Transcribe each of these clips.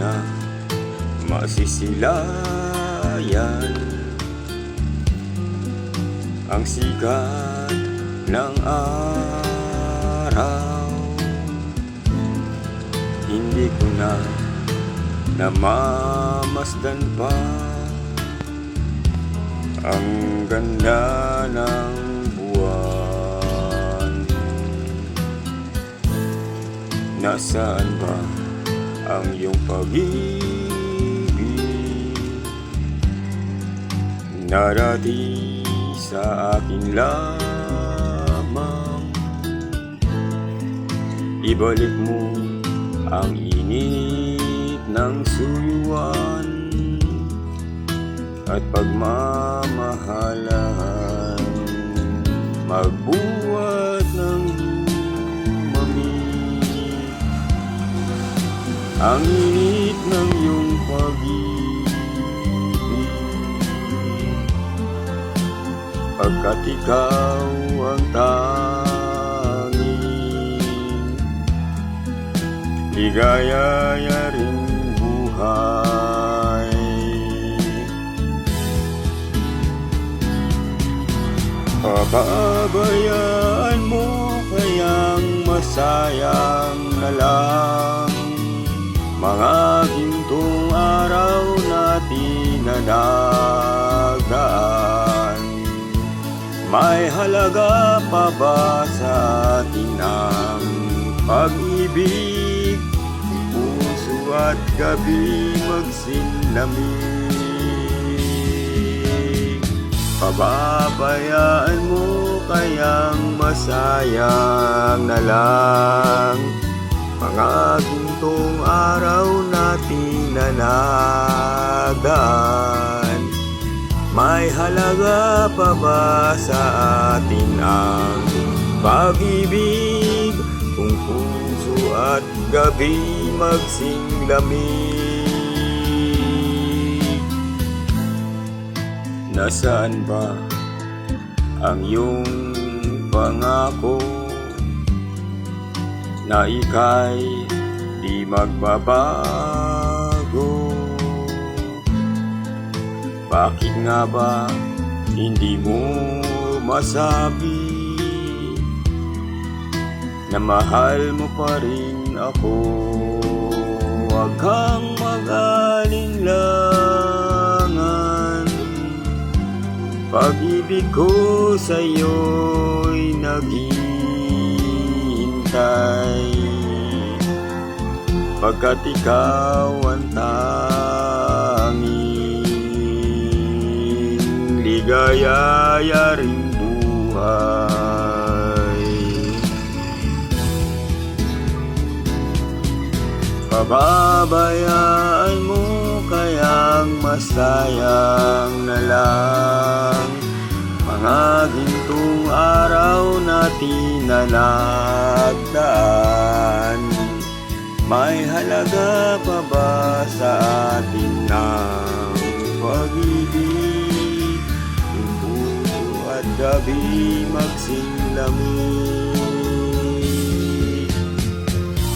na masisilayan Ang sikat ng araw. Hindi ko na namamasdan pa Ang ganda ng buwan. Nasaan ba ang iyong pag-ibig. Narati sa akin lamang. Ibalik mo ang init ng suyuan At pagmamahalan. Magbuhat Ang init ng iyong pag-ibig. Pagkat ikaw ang tanging Ligaya ring buhay. Pababayaan mo kayang masayang na May halaga pa ba sa atin ang pag-ibig? Puso at gabi magsinlamig Pababayaan mo kayang masayang na lang. Mga gintong araw na nagdaan May halaga pa ba sa atin ang pag-ibig? Kung puso at gabi magsinglamig Nasaan ba ang iyong pangako? Na ika'y di magbabago? Bakit nga ba hindi mo masabi na mahal mo pa rin ako? Huwag kang mag-alinlangan Pag-ibig ko sa'yo'y naghihintay Pagkat ikaw ang tanging Ligaya ring buhay. Pababayaan mo kayang masayang na lang. Mga gintong araw natin na nagdaan May halaga pa ba sa atin ng pag-ibig gabi magsinglamig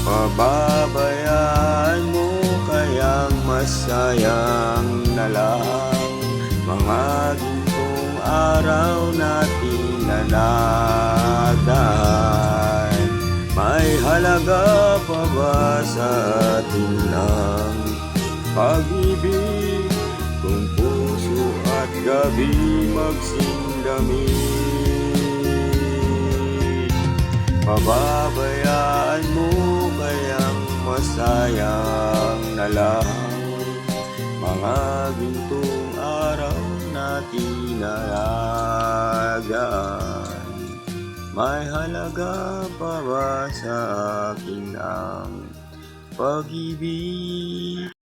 Pababayaan mo kayang masayang na lang. Mga gintong araw natin na nagdaan May halaga pa ba sa atin lang? Pag-ibig kung puso at gabi magsindamig Pababayaan mo kayang masayang na lang. Mga gintong araw natin nalagaan May halaga pa ba sa akin ang pag-ibig